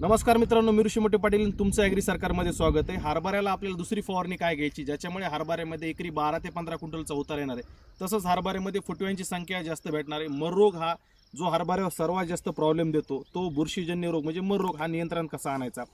नमस्कार मित्रांनो मी ऋषी मोठे पाटील तुमचं ॲग्री सरकारमध्ये स्वागत आहे. हरभऱ्याला आपल्याला दुसरी फवारणी काय घ्यायची? ज्याच्यामुळे हरभऱ्यामध्ये एकरी बारा ते पंधरा क्विंटलचा उतार येणार आहे. तसंच हरभऱ्यामध्ये फुटव्यांची संख्या जास्त भेटणार आहे. मर रोग हा जो हरभऱ्यावर सर्वात जास्त प्रॉब्लेम देतो तो बुरशीजन्य रोग म्हणजे मररोग हा नियंत्रण कसा आणायचा?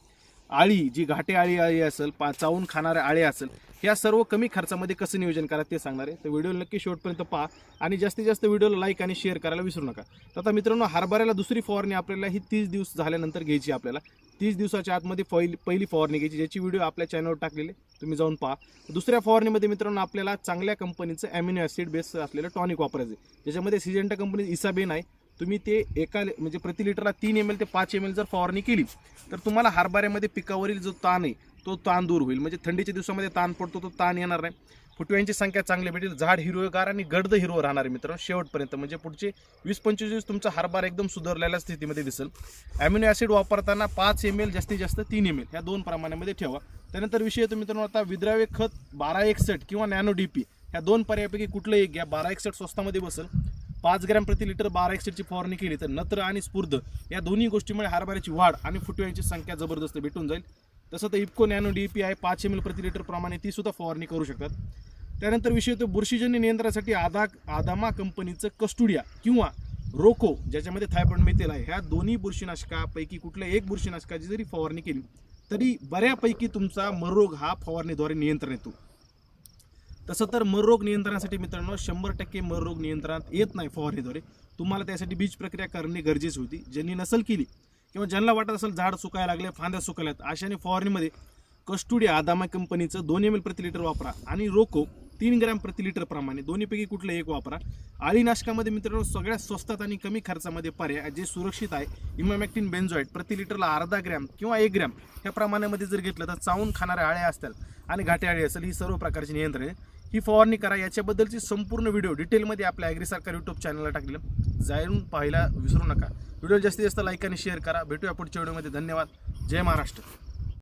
आळी जी घाटे आळी आळी असेल पा चावून खाणाऱ्या आळे असेल ह्या सर्व कमी खर्चामध्ये कसं नियोजन करा ते सांगणार आहे. तर व्हिडिओ नक्की शेवटपर्यंत पहा आणि जास्तीत जास्त व्हिडिओला लाईक आणि शेअर करायला विसरू नका. तर आता मित्रांनो हरभऱ्याला दुसरी फवारणी आपल्याला ही तीस दिवस झाल्यानंतर घ्यायची आपल्याला. तीस दिवसाच्या आतमध्ये पहिली पहिली फवारणी घ्यायची ज्याची व्हिडिओ आपल्या चॅनलवर टाकलेले तुम्ही जाऊन पहा. दुसऱ्या फवारणीमध्ये मित्रांनो आपल्याला चांगल्या कंपनीचं ॲमिनो ॲसिड बेस असलेलं टॉनिक वापरायचं आहे. ज्याच्यामध्ये सिजेंटा कंपनी इसाबेन आहे तुम्ही ते एका म्हणजे प्रति लिटरला तीन एम एल ते पाच एम एल जर फवारणी केली तर तुम्हाला हरभऱ्यामध्ये पिकावरील जो ताण आहे तो ताण दूर होईल. म्हणजे थंडीच्या दिवसामध्ये ताण पडतो तो ताण येणार नाही. फुटव्यांची संख्या चांगली भेटेल. झाड हिरवेगार आणि गडद हिरवं राहणार आहे मित्रांनो शेवटपर्यंत. म्हणजे पुढचे वीस पंचवीस दिवस तुमचा हरभरा एकदम सुधारलेल्या स्थितीमध्ये दिसेल. ॲम्युनो ॲसिड वापरताना पाच एम एल जास्तीत जास्त तीन एम एल ह्या दोन प्रमाणामध्ये ठेवा. त्यानंतर विषय येतो मित्रांनो आता विद्राव्य खत बारा एकसठ किंवा नॅनो डी पी ह्या दोन पर्यायापैकी कुठलं एक घ्या. बारा एकसठ स्वस्तामध्ये बसेल. पाच ग्रॅम प्रति लिटर बारा एक्सेटची फवारणी केली तर नत्र आणि स्फूर्द या दोन्ही गोष्टीमुळे हरभऱ्याची वाढ आणि फुटव्यांची संख्या जबरदस्त भेटून जाईल. तसं तर इफको नॅनो डी पी आहे पाचशे मिल प्रति लिटर प्रमाणे ती सुद्धा फवारणी करू शकतात. त्यानंतर विषय येतो बुरशीजन्य नियंत्रणासाठी आदा आदामा कंपनीचं कस्टुडिया किंवा रोको ज्याच्यामध्ये थायपॉइड मेथेल आहे. ह्या दोन्ही बुरशीनाशकापैकी कुठल्या एक बुरशीनाशकाची जरी फवारणी केली तरी बऱ्यापैकी तुमचा मरोग हा फवारणीद्वारे नियंत्रण येतो. तसं तर मररोग नियंत्रणासाठी मित्रांनो शंभर टक्के मररोग नियंत्रणात येत नाही फवारणीद्वारे. तुम्हाला त्यासाठी बीज प्रक्रिया करणे गरजेची होती. ज्यांनी नसल केली किंवा ज्यांना वाटत असेल झाड सुकायला लागले फांद्या सुकायल्यात अशाने फवारणीमध्ये कस्टुडिया आदामा कंपनीचं दोन एम एल प्रति लिटर वापरा आणि रोको. तीन ग्रॅम प्रति लिटर प्रमाणे. दोन्हीपैकी कुठलं एक वापरा. आळीनाशकामध्ये मित्रांनो सगळ्यात स्वस्तात आणि कमी खर्चामध्ये पर्याय जे सुरक्षित आहे इमामॅक्टिन बेन्झॉईट प्रति लिटरला अर्धा ग्रॅम किंवा एक ग्रॅम ह्या प्रमाणामध्ये जर घेतलं तर चावून खाणाऱ्या आळ्या असतील आणि घाटे आळी असेल ही सर्व प्रकारची नियंत्रणे ही फवारणी करा. याच्याबद्दलची संपूर्ण व्हिडिओ डिटेलमध्ये आपल्या ॲग्री सरकार यूट्यूब चॅनलला टाकलेलं. जाऊन पाहायला विसरू नका. व्हिडिओ जास्तीत जास्त लाईक आणि शेअर करा. भेटूया पुढच्या व्हिडिओमध्ये धन्यवाद. जय महाराष्ट्र.